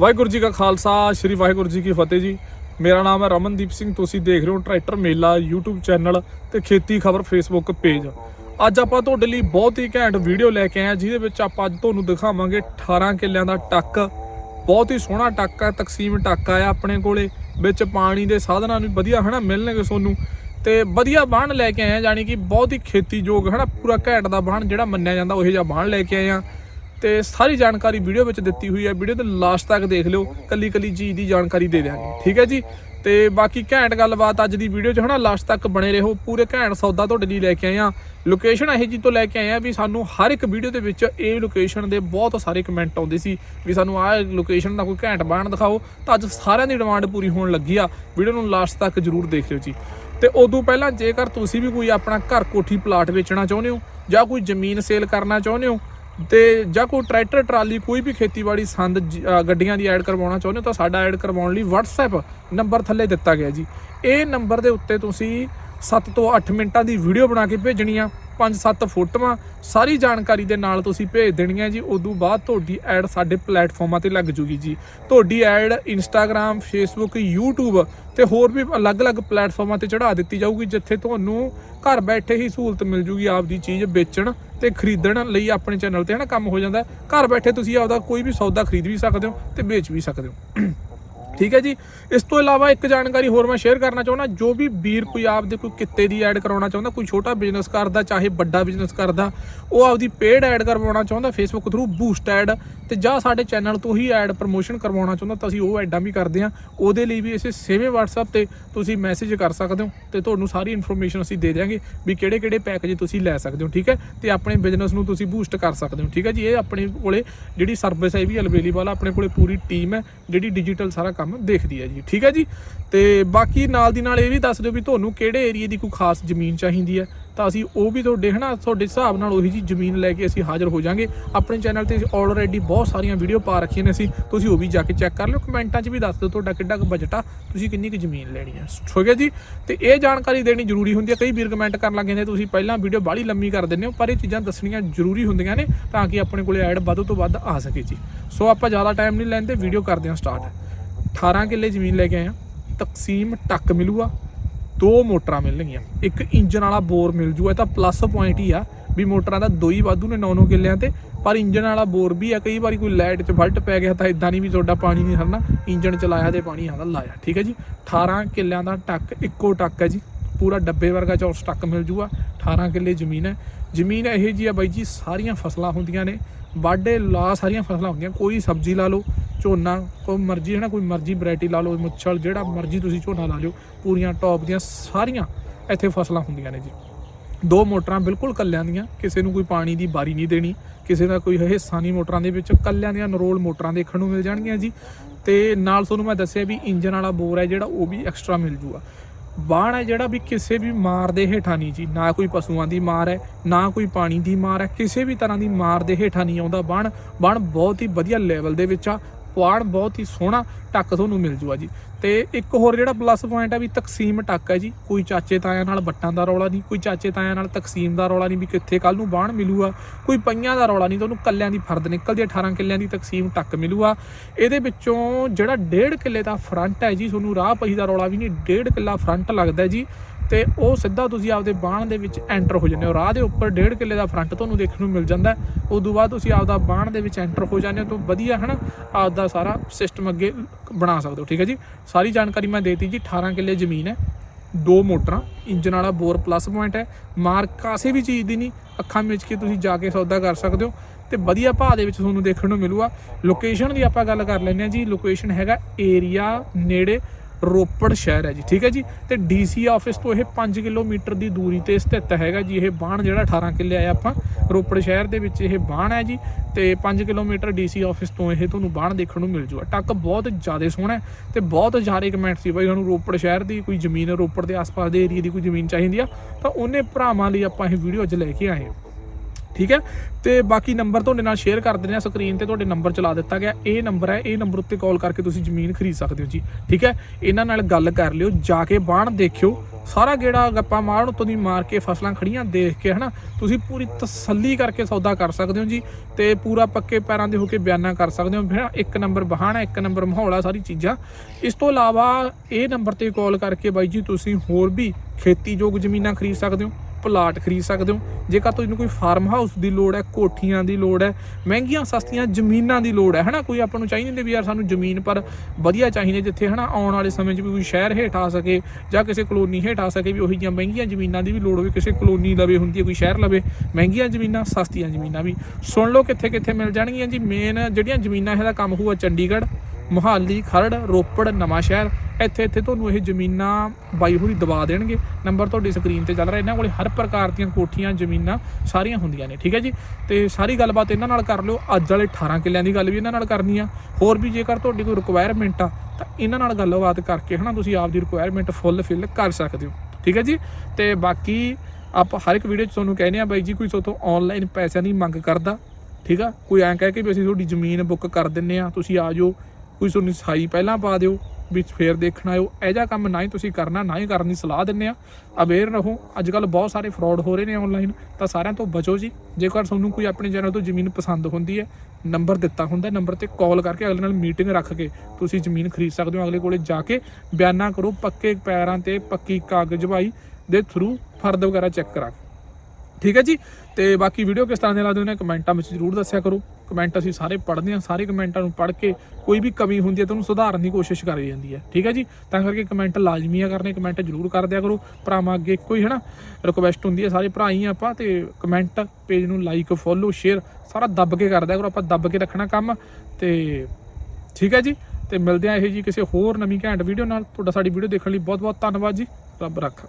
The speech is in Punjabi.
ਵਾਹਿਗੁਰੂ ਜੀ ਕਾ ਖਾਲਸਾ, ਸ੍ਰੀ ਵਾਹਿਗੁਰੂ ਜੀ ਕੀ ਫਤਿਹ ਜੀ। ਮੇਰਾ ਨਾਮ ਹੈ ਰਮਨਦੀਪ ਸਿੰਘ, ਤੁਸੀਂ ਦੇਖ ਰਹੇ ਹੋ ਟਰੈਕਟਰ ਮੇਲਾ YouTube ਚੈਨਲ ਤੇ ਖੇਤੀ ਖਬਰ Facebook ਪੇਜ ਅੱਜ ਆਪਾਂ ਤੁਹਾਡੇ ਲਈ ਬਹੁਤ ਹੀ ਘੈਂਟ ਵੀਡੀਓ ਲੈ ਕੇ ਆਏ ਹਾਂ, ਜਿਹਦੇ ਵਿੱਚ ਆਪਾਂ ਅੱਜ ਤੁਹਾਨੂੰ ਦਿਖਾਵਾਂਗੇ 18 ਕਿੱਲਿਆਂ ਦਾ ਟੱਕ। ਬਹੁਤ ਹੀ ਸੋਹਣਾ ਟੱਕ ਆ ਤਕਸੀਮ ਟੱਕ ਆ ਆਪਣੇ ਕੋਲੇ, ਵਿੱਚ ਪਾਣੀ ਦੇ ਸਾਧਨਾਂ ਵੀ ਵਧੀਆ ਹਨਾ ਮਿਲਣਗੇ ਤੁਹਾਨੂੰ। ਤੇ ਵਧੀਆ ਬਾਣ ਲੈ ਕੇ ਆਏ ਆ ਯਾਨੀ ਕਿ ਬਹੁਤ ਹੀ ਖੇਤੀਯੋਗ ਹਨਾ, ਪੂਰਾ ਘੈਂਟ ਦਾ ਬਾਣ ਜਿਹੜਾ ਮੰਨਿਆ ਜਾਂਦਾ, ਉਹ ਜਿਹਾ ਬਾਣ ਲੈ ਕੇ ਆਏ ਆ ਤੇ ਸਾਰੀ ਜਾਣਕਾਰੀ ਵੀਡੀਓ ਵਿੱਚ ਦਿੱਤੀ ਹੋਈ ਹੈ। ਵੀਡੀਓ ਦੇ ਲਾਸਟ ਤੱਕ ਦੇਖ ਲਿਓ। ਕੱਲੀ ਕੱਲੀ ਚੀਜ਼ ਦੀ ਜਾਣਕਾਰੀ ਦੇ ਦਿਆਂਗੇ। ਠੀਕ ਹੈ ਜੀ? ਤੇ ਬਾਕੀ ਘੈਂਟ ਗੱਲਬਾਤ ਅੱਜ ਦੀ ਵੀਡੀਓ 'ਚ ਹਨਾ ਲਾਸਟ ਤੱਕ ਬਣੇ ਰਹੋ। ਪੂਰੇ ਘੈਂਟ ਸੌਦਾ ਤੁਹਾਡੇ ਲਈ ਲੈ ਕੇ ਆਏ ਆ ਲੋਕੇਸ਼ਨ ਇਹ ਜੀ ਤੋਂ ਲੈ ਕੇ ਆਏ ਆ ਵੀ ਸਾਨੂੰ ਹਰ ਇੱਕ ਵੀਡੀਓ ਦੇ ਵਿੱਚ ਇਹ ਲੋਕੇਸ਼ਨ ਦੇ ਬਹੁਤ ਸਾਰੇ ਕਮੈਂਟ ਆਉਂਦੇ ਸੀ ਵੀ ਸਾਨੂੰ ਆਹ ਲੋਕੇਸ਼ਨ ਦਾ ਕੋਈ ਘੈਂਟ ਬਾਣ ਦਿਖਾਓ। ਤਾਂ ਅੱਜ ਸਾਰਿਆਂ ਦੀ ਡਿਮਾਂਡ ਪੂਰੀ ਹੋਣ ਲੱਗੀ ਆ। ਵੀਡੀਓ ਨੂੰ ਲਾਸਟ ਤੱਕ ਜਰੂਰ ਦੇਖ ਲਿਓ ਜੀ। ਤੇ ਉਦੋਂ ਪਹਿਲਾਂ ਜੇਕਰ ਤੁਸੀਂ ਵੀ ਕੋਈ ਆਪਣਾ ਘਰ ਕੋਠੀ ਪਲਾਟ ਵੇਚਣਾ ਚਾਹੁੰਦੇ ਹੋ ਜਾਂ ਕੋਈ ਜ਼ਮੀਨ ਸੇਲ ਕਰਨਾ ਚਾਹੁੰਦੇ ਹੋ ਤੇ ਜਾਂ ਕੋਈ ਟਰੈਕਟਰ, ਟਰਾਲੀ, ਕੋਈ ਵੀ ਖੇਤੀਬਾੜੀ ਸੰਦ ਗੱਡੀਆਂ ਦੀ ਐਡ ਕਰਵਾਉਣਾ ਚਾਹੁੰਦੇ ਹੋ ਤਾਂ ਸਾਡਾ ਐਡ ਕਰਵਾਉਣ ਲਈ WhatsApp ਨੰਬਰ ਥੱਲੇ ਦਿੱਤਾ ਗਿਆ ਜੀ। ਇਹ ਨੰਬਰ ਦੇ ਉੱਤੇ ਤੁਸੀਂ 7 ਤੋਂ 8 ਮਿੰਟਾਂ ਦੀ ਵੀਡੀਓ ਬਣਾ ਕੇ ਭੇਜਣੀ ਆ 5-7 ਫੋਟੋਆਂ, ਸਾਰੀ ਜਾਣਕਾਰੀ ਦੇ ਨਾਲ ਤੁਸੀਂ ਭੇਜ ਦੇਣੀ ਹੈ ਜੀ। ਉਦੋਂ ਬਾਅਦ ਤੁਹਾਡੀ ਐਡ ਸਾਡੇ ਪਲੇਟਫਾਰਮਾਂ ਤੇ ਲੱਗ ਜੂਗੀ ਜੀ। ਤੁਹਾਡੀ ਐਡ ਇੰਸਟਾਗ੍ਰam ਫੇਸਬੁੱਕ YouTube ਤੇ ਹੋਰ ਵੀ ਅਲੱਗ-ਅਲੱਗ ਪਲੇਟਫਾਰਮਾਂ ਤੇ ਚੜਾ ਦਿੱਤੀ ਜਾਊਗੀ, ਜਿੱਥੇ ਤੁਹਾਨੂੰ ਘਰ ਬੈਠੇ ਹੀ ਸਹੂਲਤ ਮਿਲ ਜੂਗੀ, ਆਪਦੀ ਚੀਜ਼ ਵੇਚਣ ਤੇ ਖਰੀਦਣ ਲਈ ਆਪਣੇ ਚੈਨਲ ਤੇ ਹਨਾ ਕੰਮ ਹੋ ਜਾਂਦਾ ਘਰ ਬੈਠੇ ਤੁਸੀਂ ਆਪਦਾ ਕੋਈ ਵੀ ਸੌਦਾ ਖਰੀਦ ਵੀ ਸਕਦੇ ਹੋ ਤੇ ਵੇਚ ਵੀ ਸਕਦੇ ਹੋ। ਠੀਕ ਹੈ ਜੀ। ਇਸ ਤੋਂ ਇਲਾਵਾ ਇੱਕ ਜਾਣਕਾਰੀ ਹੋਰ ਮੈਂ ਸ਼ੇਅਰ ਕਰਨਾ ਚਾਹੁੰਦਾ, ਜੋ ਵੀ ਵੀਰ ਕੋਈ ਆਪਦੇ ਕੋਈ ਕਿੱਤੇ ਦੀ ਐਡ ਕਰਾਉਣਾ ਚਾਹੁੰਦਾ, ਕੋਈ ਛੋਟਾ ਬਿਜ਼ਨਸ ਕਰਦਾ, ਚਾਹੇ ਵੱਡਾ ਬਿਜ਼ਨਸ ਕਰਦਾ, ਉਹ ਆਪਦੀ ਪੇਡ ਐਡ ਕਰਵਾਉਣਾ ਚਾਹੁੰਦਾ ਫੇਸਬੁੱਕ ਥਰੂ ਬੂਸਟ ਐਡ ਤੇ ਜਾਂ ਸਾਡੇ ਚੈਨਲ ਤੋਂ ਹੀ ਐਡ ਪ੍ਰਮੋਸ਼ਨ ਕਰਵਾਉਣਾ ਚਾਹੁੰਦਾ, ਤਾਂ ਅਸੀਂ ਉਹ ਐਡਾਂ ਵੀ ਕਰਦੇ ਹਾਂ। ਉਹਦੇ ਲਈ ਵੀ ਇਸੇ ਸੇਵੇਂ WhatsApp ਤੇ ਤੁਸੀਂ ਮੈਸੇਜ ਕਰ ਸਕਦੇ ਹੋ ਤੇ ਤੁਹਾਨੂੰ ਸਾਰੀ ਇਨਫੋਰਮੇਸ਼ਨ ਅਸੀਂ ਦੇ ਦਿਆਂਗੇ ਵੀ ਕਿਹੜੇ ਕਿਹੜੇ ਪੈਕੇਜ ਤੁਸੀਂ ਲੈ ਸਕਦੇ ਹੋ, ਠੀਕ ਹੈ? ਤੇ ਆਪਣੇ ਬਿਜ਼ਨਸ ਨੂੰ ਤੁਸੀਂ ਬੂਸਟ ਕਰ ਸਕਦੇ ਹੋ, ਠੀਕ ਹੈ ਜੀ? ਇਹ ਆਪਣੇ ਕੋਲੇ ਜਿਹੜੀ ਸਰਵਿਸ ਹੈ ਇਹ ਵੀ ਅਵੇਲੇਬਲ ਆ, ਆਪਣੇ ਕੋਲੇ ਪੂਰੀ ਟੀਮ ਹੈ, ਜਿਹੜੀ ਡਿਜੀਟਲ ਸਾਰਾ ਕੰਮ ਦੇਖਦੀ ਹੈ ਜੀ, ਠੀਕ ਹੈ ਜੀ? ਤੇ ਬਾਕੀ ਨਾਲ ਦੀ ਨਾਲ ਇਹ ਵੀ ਦੱਸ ਦਿਓ ਵੀ ਤੁਹਾਨੂੰ ਕਿਹੜੇ ਏਰੀਆ ਦੀ ਕੋਈ ਖਾਸ ਜ਼ਮੀਨ ਚਾਹੀਦੀ ਹੈ? ਤਾਂ ਅਸੀਂ ਉਹ ਵੀ ਤੁਹਾਡੇ ਹਨਾ ਤੁਹਾਡੇ ਹਿਸਾਬ ਨਾਲ ਉਹੀ ਜੀ ਜ਼ਮੀਨ ਲੈ ਕੇ ਅਸੀਂ ਹਾਜ਼ਰ ਹੋ ਜਾਾਂਗੇ। ਆਪਣੇ ਚੈਨਲ ਤੇ ਆਲਰੇਡੀ ਬਹੁਤ ਸਾਰੀਆਂ ਵੀਡੀਓ ਪਾ ਰੱਖੀਆਂ ਨੇ ਅਸੀਂ, ਤੁਸੀਂ ਉਹ ਵੀ ਜਾ ਕੇ ਚੈੱਕ ਕਰ ਲਿਓ। ਕਮੈਂਟਾਂ 'ਚ ਵੀ ਦੱਸ ਦਿਓ ਤੁਹਾਡਾ ਕਿੱਡਾ ਕੁ ਬਜਟ ਆ, ਤੁਸੀਂ ਕਿੰਨੀ ਕੁ ਜ਼ਮੀਨ ਲੈਣੀ ਹੈ। ਠੀਕ ਹੈ ਜੀ? ਤੇ ਇਹ ਜਾਣਕਾਰੀ ਦੇਣੀ ਜ਼ਰੂਰੀ ਹੁੰਦੀ ਹੈ। ਕਈ ਵੀਰ ਕਮੈਂਟ ਕਰਨ ਲੱਗ ਜਾਂਦੇ, ਤੁਸੀਂ ਪਹਿਲਾਂ ਵੀਡੀਓ ਬਾਹਲੀ ਲੰਮੀ ਕਰ ਦਿੰਦੇ ਹੋ, ਪਰ ਇਹ ਚੀਜ਼ਾਂ ਦੱਸਣੀਆਂ ਜ਼ਰੂਰੀ ਹੁੰਦੀਆਂ ਨੇ ਤਾਂ ਕਿ ਆਪਣੇ ਕੋਲੇ ਐਡ ਵੱਧ ਤੋਂ ਵੱਧ ਆ ਸਕੇ ਜੀ। ਸੋ ਆਪਾਂ ਜ਼ਿਆਦਾ ਟਾਈਮ ਨਹੀਂ ਲੈਂਦੇ ਵੀਡੀਓ ਕਰਦੇ ਹਾਂ ਸਟਾਰਟ 18 ਕਿੱਲੇ ਜ਼ਮੀਨ ਲੈ ਕੇ ਆਏ ਹਾਂ। ਤਕਸੀਮ ਟੱਕ ਮਿਲੂਗਾ, ਦੋ ਮੋਟਰਾਂ ਮਿਲਣਗੀਆਂ। ਇੱਕ ਇੰਜਨ ਵਾਲਾ ਬੋਰ ਮਿਲ ਜੂਗਾ, ਇਹ ਤਾਂ ਪਲੱਸ ਪੁਆਇੰਟ ਹੀ ਆ ਵੀ ਮੋਟਰਾਂ ਦਾ ਦੋ ਹੀ ਵਾਧੂ ਨੇ 9-9 ਕਿੱਲਿਆਂ ਤੇ। ਪਰ ਇੰਜਨ ਵਾਲਾ ਬੋਰ ਵੀ ਆ, ਕਈ ਵਾਰੀ ਕੋਈ ਲਾਈਟ 'ਚ ਫਲਟ ਪੈ ਗਿਆ ਤਾਂ ਇਦਾਂ ਨਹੀਂ ਵੀ ਤੁਹਾਡਾ ਪਾਣੀ ਨਹੀਂ ਹਰਨਾ। ਇੰਜਨ ਚਲਾਇਆ ਤੇ ਪਾਣੀ ਆਦਾ ਲਾਇਆ, ਠੀਕ ਹੈ ਜੀ? 18 ਕਿੱਲਿਆਂ ਦਾ ਟੱਕ, ਇੱਕੋ ਟੱਕ ਹੈ ਜੀ। ਪੂਰਾ ਡੱਬੇ ਵਰਗਾ ਚੌਰਸ ਟੱਕ ਮਿਲ ਜੂਗਾ 18 ਕਿੱਲੇ ਜ਼ਮੀਨ ਹੈ। ਜ਼ਮੀਨ ਇਹ ਜੀ ਆ ਬਾਈ ਜੀ, ਸਾਰੀਆਂ ਫਸਲਾਂ ਹੁੰਦੀਆਂ ਨੇ। ਵਾਢੇ ਲਾ ਸਾਰੀਆਂ ਫਸਲਾਂ ਹੁੰਦੀਆਂ, ਕੋਈ ਸਬਜ਼ੀ ਲਾ ਲਓ ਝੋਨਾ, ਕੋਈ ਮਰਜ਼ੀ ਹੈ ਨਾ, ਕੋਈ ਮਰਜ਼ੀ ਵੈਰਾਈਟੀ ਲਾ ਲਓ, ਮੁੱਛਲ, ਜਿਹੜਾ ਮਰਜ਼ੀ ਤੁਸੀਂ ਝੋਨਾ ਲਾ ਲਿਓ, ਪੂਰੀਆਂ ਟੌਪ ਦੀਆਂ ਸਾਰੀਆਂ ਇੱਥੇ ਫਸਲਾਂ ਹੁੰਦੀਆਂ ਨੇ ਜੀ। ਦੋ ਮੋਟਰਾਂ ਬਿਲਕੁਲ ਕੱਲਿਆਂ ਦੀਆਂ, ਕਿਸੇ ਨੂੰ ਕੋਈ ਪਾਣੀ ਦੀ ਬਾਰੀ ਨਹੀਂ ਦੇਣੀ, ਕਿਸੇ ਦਾ ਕੋਈ ਹਿੱਸਾ ਨਹੀਂ ਮੋਟਰਾਂ ਦੇ ਵਿੱਚ, ਕੱਲਿਆਂ ਦੀਆਂ ਨਰੋਲ ਮੋਟਰਾਂ ਦੇਖਣ ਨੂੰ ਮਿਲ ਜਾਣਗੀਆਂ ਜੀ। ਤੇ ਨਾਲ ਤੁਹਾਨੂੰ ਮੈਂ ਦੱਸਿਆ ਵੀ ਇੰਜਨ ਵਾਲਾ ਬੋਰ ਹੈ ਜਿਹੜਾ, ਉਹ ਵੀ ਐਕਸਟਰਾ ਮਿਲ ਜੂਗਾ। ਬਾਣ ਹੈ ਜਿਹੜਾ ਵੀ ਕਿਸੇ ਵੀ ਮਾਰ ਦੇ ਹੇਠਾਂ ਨਹੀਂ ਜੀ, ਨਾ ਕੋਈ ਪਸ਼ੂਆਂ ਦੀ ਮਾਰ ਹੈ, ਨਾ ਕੋਈ ਪਾਣੀ ਦੀ ਮਾਰ ਹੈ, ਕਿਸੇ ਵੀ ਤਰ੍ਹਾਂ ਦੀ ਮਾਰ ਦੇ ਹੇਠਾਂ ਨਹੀਂ ਆਉਂਦਾ ਬਾਣ ਬਾਣ ਬਹੁਤ ਹੀ ਵਧੀਆ ਲੈਵਲ ਦੇ ਵਿੱਚ ਆ ਪਾੜ ਬਹੁਤ ਹੀ ਸੋਹਣਾ ਟੱਕ ਤੁਹਾਨੂੰ ਮਿਲ ਜੂਗਾ ਜੀ। ਤੇ ਇੱਕ ਹੋਰ ਜਿਹੜਾ ਪਲੱਸ ਪੁਆਇੰਟ ਹੈ ਵੀ ਤਕਸੀਮ ਟੱਕ ਹੈ ਜੀ, ਕੋਈ ਚਾਚੇ ਤਾਇਆਂ ਨਾਲ ਬੱਟਾਂ ਦਾ ਰੌਲਾ ਨਹੀਂ, ਕੋਈ ਚਾਚੇ ਤਾਇਆਂ ਨਾਲ ਤਕਸੀਮ ਦਾ ਰੌਲਾ ਨਹੀਂ ਵੀ ਕਿੱਥੇ ਕੱਲ ਨੂੰ ਬਾਣ ਮਿਲੂਗਾ, ਕੋਈ ਪਈਆਂ ਦਾ ਰੌਲਾ ਨਹੀਂ, ਤੁਹਾਨੂੰ ਕੱਲਿਆਂ ਦੀ ਫਰਦ ਨਿਕਲਦੀ ਹੈ 18 ਕਿੱਲਿਆਂ ਦੀ ਤਕਸੀਮ ਟੱਕ ਮਿਲੂਗਾ। ਇਹਦੇ ਵਿੱਚੋਂ ਜਿਹੜਾ 1.5 ਕਿੱਲੇ ਦਾ ਫਰੰਟ ਹੈ ਜੀ, ਤੁਹਾਨੂੰ ਰਾਹ ਪਹੀ ਦਾ ਰੌਲਾ ਵੀ ਨਹੀਂ 1.5 ਕਿੱਲਾ ਫਰੰਟ ਲੱਗਦਾ ਜੀ। ਤੇ ਉਹ ਸਿੱਧਾ ਤੁਸੀਂ ਆਪਦੇ ਬਾਣ ਦੇ ਵਿੱਚ ਐਂਟਰ ਹੋ ਜਾਂਦੇ ਹੋ। ਰਾਹ ਦੇ ਉੱਪਰ ਡੇਢ ਕਿੱਲੇ ਦਾ ਫਰੰਟ ਤੁਹਾਨੂੰ ਦੇਖਣ ਨੂੰ ਮਿਲ ਜਾਂਦਾ ਹੈ। ਤੋਂ ਬਾਅਦ ਤੁਸੀਂ ਆਪਦਾ ਬਾਣ ਦੇ ਵਿੱਚ ਐਂਟਰ ਹੋ ਜਾਂਦੇ ਹੋ ਤਾਂ ਵਧੀਆ ਹਨਾ, ਆਪਦਾ ਸਾਰਾ ਸਿਸਟਮ ਅੱਗੇ ਬਣਾ ਸਕਦੇ ਹੋ। ਠੀਕ ਹੈ ਜੀ? ਸਾਰੀ ਜਾਣਕਾਰੀ ਮੈਂ ਦੇਤੀ ਜੀ। 18 ਕਿੱਲੇ ਜ਼ਮੀਨ ਹੈ, ਦੋ ਮੋਟਰਾਂ ਇੰਜਨ ਵਾਲਾ ਬੋਰ ਪਲੱਸ ਪੁਆਇੰਟ ਹੈ। ਮਾਰ ਕਾਸੇ ਵੀ ਚੀਜ਼ ਦੀ ਨਹੀਂ, ਅੱਖਾਂ ਵਿੱਚ ਕੇ ਤੁਸੀਂ ਜਾ ਕੇ ਸੌਦਾ ਕਰ ਸਕਦੇ ਹੋ। ਤੇ ਵਧੀਆ ਭਾਅ ਦੇ ਵਿੱਚ ਤੁਹਾਨੂੰ ਦੇਖਣ ਨੂੰ ਮਿਲੂਗਾ। ਲੋਕੇਸ਼ਨ ਦੀ ਆਪਾਂ ਗੱਲ ਕਰ ਲੈਂਦੇ ਹਾਂ ਜੀ। ਲੋਕੇਸ਼ਨ ਹੈਗਾ ਏਰੀਆ ਨੇੜੇ ਰੋਪੜ ਸ਼ਹਿਰ ਹੈ ਜੀ, ਠੀਕ ਹੈ ਜੀ? ਤੇ ਡੀਸੀ ਆਫਿਸ ਤੋਂ ਇਹ 5 ਕਿਲੋਮੀਟਰ ਦੀ ਦੂਰੀ ਤੇ ਸਥਿਤ ਹੈਗਾ ਜੀ, ਇਹ ਬਾਣ ਜਿਹੜਾ 18 ਕਿੱਲੇ ਆਇਆ ਆਪਾਂ, ਰੋਪੜ ਸ਼ਹਿਰ ਦੇ ਵਿੱਚ ਇਹ ਬਾਣ ਹੈ ਜੀ, ਤੇ 5 ਕਿਲੋਮੀਟਰ ਡੀਸੀ ਆਫਿਸ ਤੋਂ ਇਹ ਤੁਹਾਨੂੰ ਬਾਣ ਦੇਖਣ ਨੂੰ ਮਿਲ ਜੂਗਾ। ਟੱਕ ਬਹੁਤ ਜ਼ਿਆਦਾ ਸੋਹਣਾ ਹੈ ਤੇ ਬਹੁਤ ਜ਼ਿਆਦਾ ਕਮੈਂਟ ਸੀ ਬਈ ਸਾਨੂੰ ਰੋਪੜ ਸ਼ਹਿਰ ਦੀ ਕੋਈ ਜ਼ਮੀਨ, ਰੋਪੜ ਦੇ ਆਸ-ਪਾਸ ਦੇ ਏਰੀਆ ਦੀ ਕੋਈ ਜ਼ਮੀਨ ਚਾਹੀਦੀ ਆ, ਤਾਂ ਉਹਨੇ ਭਰਾਵਾਂ ਲਈ ਆਪਾਂ ਇਹ ਵੀਡੀਓ ਅੱਜ ਲੈ ਕੇ ਆਏ ਹਾਂ। ਠੀਕ ਹੈ? ਤੇ ਬਾਕੀ ਨੰਬਰ ਤੁਹਾਡੇ ਨਾਲ ਸ਼ੇਅਰ ਕਰ ਦਿੰਦੇ ਆ ਸਕਰੀਨ ਤੇ ਤੁਹਾਡੇ ਨੰਬਰ ਚਲਾ ਦਿੱਤਾ ਗਿਆ। ਇਹ ਨੰਬਰ ਹੈ, ਇਹ ਨੰਬਰ ਉੱਤੇ ਕਾਲ ਕਰਕੇ ਤੁਸੀਂ ਜ਼ਮੀਨ ਖਰੀਦ ਸਕਦੇ ਹੋ ਜੀ, ਠੀਕ ਹੈ? ਇਹਨਾਂ ਨਾਲ ਗੱਲ ਕਰ ਲਿਓ, ਜਾ ਕੇ ਬਾਣ ਦੇਖਿਓ। ਸਾਰਾ ਗੇੜਾ ਗੱਪਾ ਮਾਰਨ, ਉਤੋਂ ਦੀ ਮਾਰ ਕੇ ਫਸਲਾਂ ਖੜੀਆਂ ਦੇਖ ਕੇ, ਹਨਾ? ਤੁਸੀਂ ਪੂਰੀ ਤਸੱਲੀ ਕਰਕੇ ਸੌਦਾ ਕਰ ਸਕਦੇ ਹੋ ਜੀ ਤੇ ਪੂਰਾ ਪੱਕੇ ਪੈਰਾਂ ਦੇ ਹੋ ਕੇ ਬਿਆਨਾ ਕਰ ਸਕਦੇ ਹੋ। ਫਿਰ ਇੱਕ ਨੰਬਰ ਬਹਾਨਾ, ਇੱਕ ਨੰਬਰ ਮਾਹੌਲ ਆ ਸਾਰੀ ਚੀਜ਼ਾਂ। ਇਸ ਤੋਂ ਇਲਾਵਾ ਇਹ ਨੰਬਰ ਤੇ ਕਾਲ ਕਰਕੇ ਬਾਈ ਜੀ, ਤੁਸੀਂ ਹੋਰ ਵੀ ਖੇਤੀਯੋਗ ਜ਼ਮੀਨਾਂ ਖਰੀਦ ਸਕਦੇ ਹੋ। ਪਲਾਟ ਖਰੀਦ ਸਕਦੇ ਹੋ। ਜੇਕਰ ਤੁਹਾਨੂੰ ਕੋਈ ਫਾਰਮ ਹਾਊਸ ਦੀ ਲੋੜ ਹੈ, ਕੋਠੀਆਂ ਦੀ ਲੋੜ ਹੈ, ਮਹਿੰਗੀਆਂ ਸਸਤੀਆਂ ਜ਼ਮੀਨਾਂ ਦੀ ਲੋੜ ਹੈ, ਹਨਾ? ਕੋਈ ਆਪਾਂ ਨੂੰ ਚਾਹੀਦੀ ਨਹੀਂ ਵੀ ਯਾਰ ਸਾਨੂੰ ਜ਼ਮੀਨ ਪਰ ਵਧੀਆ ਚਾਹੀਦੀ ਜਿੱਥੇ, ਹਨਾ, ਆਉਣ ਵਾਲੇ ਸਮੇਂ 'ਚ ਵੀ ਕੋਈ ਸ਼ਹਿਰ ਹੇਠ ਆ ਸਕੇ ਜਾਂ ਕਿਸੇ ਕਲੋਨੀ ਹੇਠ ਆ ਸਕੇ ਵੀ ਉਹੀ ਜਿਹੀਆਂ ਮਹਿੰਗੀਆਂ ਜ਼ਮੀਨਾਂ ਦੀ ਵੀ ਲੋੜ ਹੋਵੇ, ਕਿਸੇ ਕਲੋਨੀ ਲਵੇ, ਹੁੰਦੀ ਹੈ ਕੋਈ ਸ਼ਹਿਰ ਲਵੇ, ਮਹਿੰਗੀਆਂ ਜ਼ਮੀਨਾਂ, ਸਸਤੀਆਂ ਜ਼ਮੀਨਾਂ ਵੀ। ਸੁਣ ਲਓ ਕਿੱਥੇ ਕਿੱਥੇ ਮਿਲ ਜਾਣਗੀਆਂ ਜੀ। ਮੇਨ ਜਿਹੜੀਆਂ ਜ਼ਮੀਨਾਂ ਇਹਦਾ ਕੰਮ ਹੋਊਗਾ ਚੰਡੀਗੜ੍ਹ। ਮੁਹਾਲੀ, ਖਰੜ, ਰੋਪੜ ਨਵਾਂ ਸ਼ਹਿਰ ਇੱਥੇ ਇੱਥੇ ਤੁਹਾਨੂੰ ਇਹ ਜ਼ਮੀਨਾਂ ਬਾਈ ਹੋਰੀ ਦਵਾ ਦੇਣਗੇ। ਨੰਬਰ ਤੁਹਾਡੀ ਸਕਰੀਨ ਤੇ ਚੱਲ ਰਿਹਾ, ਇਹਨਾਂ ਕੋਲੇ ਹਰ ਪ੍ਰਕਾਰ ਦੀਆਂ ਕੋਠੀਆਂ, ਜ਼ਮੀਨਾਂ ਸਾਰੀਆਂ ਹੁੰਦੀਆਂ ਨੇ, ਠੀਕ ਹੈ ਜੀ? ਤੇ ਸਾਰੀ ਗੱਲਬਾਤ ਇਹਨਾਂ ਨਾਲ ਕਰ ਲਿਓ। ਅੱਜ ਵਾਲੇ 18 ਕਿੱਲਿਆਂ ਦੀ ਗੱਲ ਵੀ ਇਹਨਾਂ ਨਾਲ ਕਰਨੀ ਆ। ਹੋਰ ਵੀ ਜੇਕਰ ਤੁਹਾਡੀ ਕੋਈ ਰਿਕੁਆਇਰਮੈਂਟ ਆ, ਤਾਂ ਇਹਨਾਂ ਨਾਲ ਗੱਲਬਾਤ ਕਰਕੇ ਹਨਾ, ਤੁਸੀਂ ਆਪਦੀ ਰਿਕੁਆਇਰਮੈਂਟ ਫੁੱਲ ਫਿਲ ਕਰ ਸਕਦੇ ਹੋ, ਠੀਕ ਹੈ ਜੀ? ਤੇ ਬਾਕੀ ਆਪਾਂ ਹਰ ਇੱਕ ਵੀਡੀਓ 'ਚ ਤੁਹਾਨੂੰ ਕਹਿੰਦੇ ਆ ਬਾਈ ਜੀ, ਕੋਈ ਸੋਤੋਂ ਆਨਲਾਈਨ ਪੈਸਾ ਨਹੀਂ ਮੰਗ ਕਰਦਾ, ਠੀਕ ਆ? ਕੋਈ ਐਂ ਕਹਿ ਕੇ ਵੀ ਅਸੀਂ ਤੁਹਾਡੀ ਜ਼ਮੀਨ ਬੁੱਕ ਕਰ ਦਿੰਨੇ ਆ, ਤੁਸੀਂ ਆ ਜਾਓ ਕੋਈ ਤੁਹਾਨੂੰ ਸਾਈ ਪਹਿਲਾਂ ਪਾ ਦਿਓ ਵੀ ਫੇਰ ਦੇਖਣਾ ਆਇਓ। ਇਹ ਜਿਹਾ ਕੰਮ ਨਾ ਹੀ ਤੁਸੀਂ ਕਰਨਾ, ਨਾ ਹੀ ਕਰਨ ਦੀ ਸਲਾਹ ਦਿੰਨੇ ਆ ਅਵੇਅਰ ਰਹੋ। ਅੱਜ ਕੱਲ ਬਹੁਤ ਸਾਰੇ ਫਰਾਡ ਹੋ ਰਹੇ ਨੇ ਆਨਲਾਈਨ ਤਾਂ ਸਾਰਿਆਂ ਤੋਂ ਬਚੋ ਜੀ। ਜੇਕਰ ਤੁਹਾਨੂੰ ਕੋਈ ਆਪਣੇ ਚੈਨਲ ਤੋਂ ਜ਼ਮੀਨ ਪਸੰਦ ਹੁੰਦੀ ਹੈ ਨੰਬਰ ਦਿੱਤਾ ਹੁੰਦਾ ਨੰਬਰ ਤੇ ਕਾਲ ਕਰਕੇ ਅਗਲੇ ਨਾਲ ਮੀਟਿੰਗ ਰੱਖ ਕੇ ਤੁਸੀਂ ਜ਼ਮੀਨ ਖਰੀਦ ਸਕਦੇ ਹੋ। ਅਗਲੇ ਕੋਲੇ ਜਾ ਕੇ ਬਿਆਨਾ ਕਰੋ, ਪੱਕੇ ਪੈਰਾਂ ਤੇ ਪੱਕੀ ਕਾਗਜ਼ ਭਾਈ ਦੇ ਥਰੂ ਫਰਦ ਵਗੈਰਾ ਚੈੱਕ ਕਰਾ ਕੇ। ਠੀਕ ਹੈ ਜੀ? ਤੇ ਬਾਕੀ ਵੀਡੀਓ ਕਿਸ ਤਰ੍ਹਾਂ ਦੇ ਲੱਗਦੇ ਨੇ ਕਮੈਂਟਾਂ ਵਿੱਚ ਜ਼ਰੂਰ ਦੱਸਿਆ ਕਰੋ। ਕਮੈਂਟ ਅਸੀਂ ਸਾਰੇ ਪੜ੍ਹਦੇ ਹਾਂ, ਸਾਰੇ ਕਮੈਂਟਾਂ ਨੂੰ ਪੜ੍ਹ ਕੇ ਕੋਈ ਵੀ ਕਮੀ ਹੁੰਦੀ ਹੈ ਤਾਂ ਉਹਨੂੰ ਸੁਧਾਰਨ ਦੀ ਕੋਸ਼ਿਸ਼ ਕਰੀ ਜਾਂਦੀ ਹੈ। ਠੀਕ ਹੈ ਜੀ? ਤਾਂ ਕਰਕੇ ਕਮੈਂਟ ਲਾਜ਼ਮੀ ਆ ਕਰਨੇ, ਕਮੈਂਟ ਜ਼ਰੂਰ ਕਰ ਦਿਆ ਕਰੋ। ਭਰਾਵਾਂ ਅੱਗੇ ਕੋਈ ਹੈ ਨਾ ਰਿਕੁਐਸਟ ਹੁੰਦੀ ਹੈ, ਸਾਰੇ ਭਰਾ ਹੀ ਆਪਾਂ, ਤੇ ਕਮੈਂਟ ਪੇਜ ਨੂੰ ਲਾਈਕ ਫੋਲੋ ਸ਼ੇਅਰ ਸਾਰਾ ਦੱਬ ਕੇ ਕਰ ਦਿਆ ਕਰੋ, ਆਪਾਂ ਦੱਬ ਕੇ ਰੱਖਣਾ ਕੰਮ। ਤੇ ਠੀਕ ਹੈ ਜੀ? ਤੇ ਮਿਲਦੇ ਆ ਇਹ ਜੀ ਕਿਸੇ ਹੋਰ ਨਵੀਂ ਘੈਂਟ ਵੀਡੀਓ ਨਾਲ। ਤੁਹਾਡਾ ਸਾਡੀ ਵੀਡੀਓ ਦੇਖਣ ਲਈ ਬਹੁਤ ਬਹੁਤ ਧੰਨਵਾਦ ਜੀ। ਰੱਬ ਰੱਖਾ।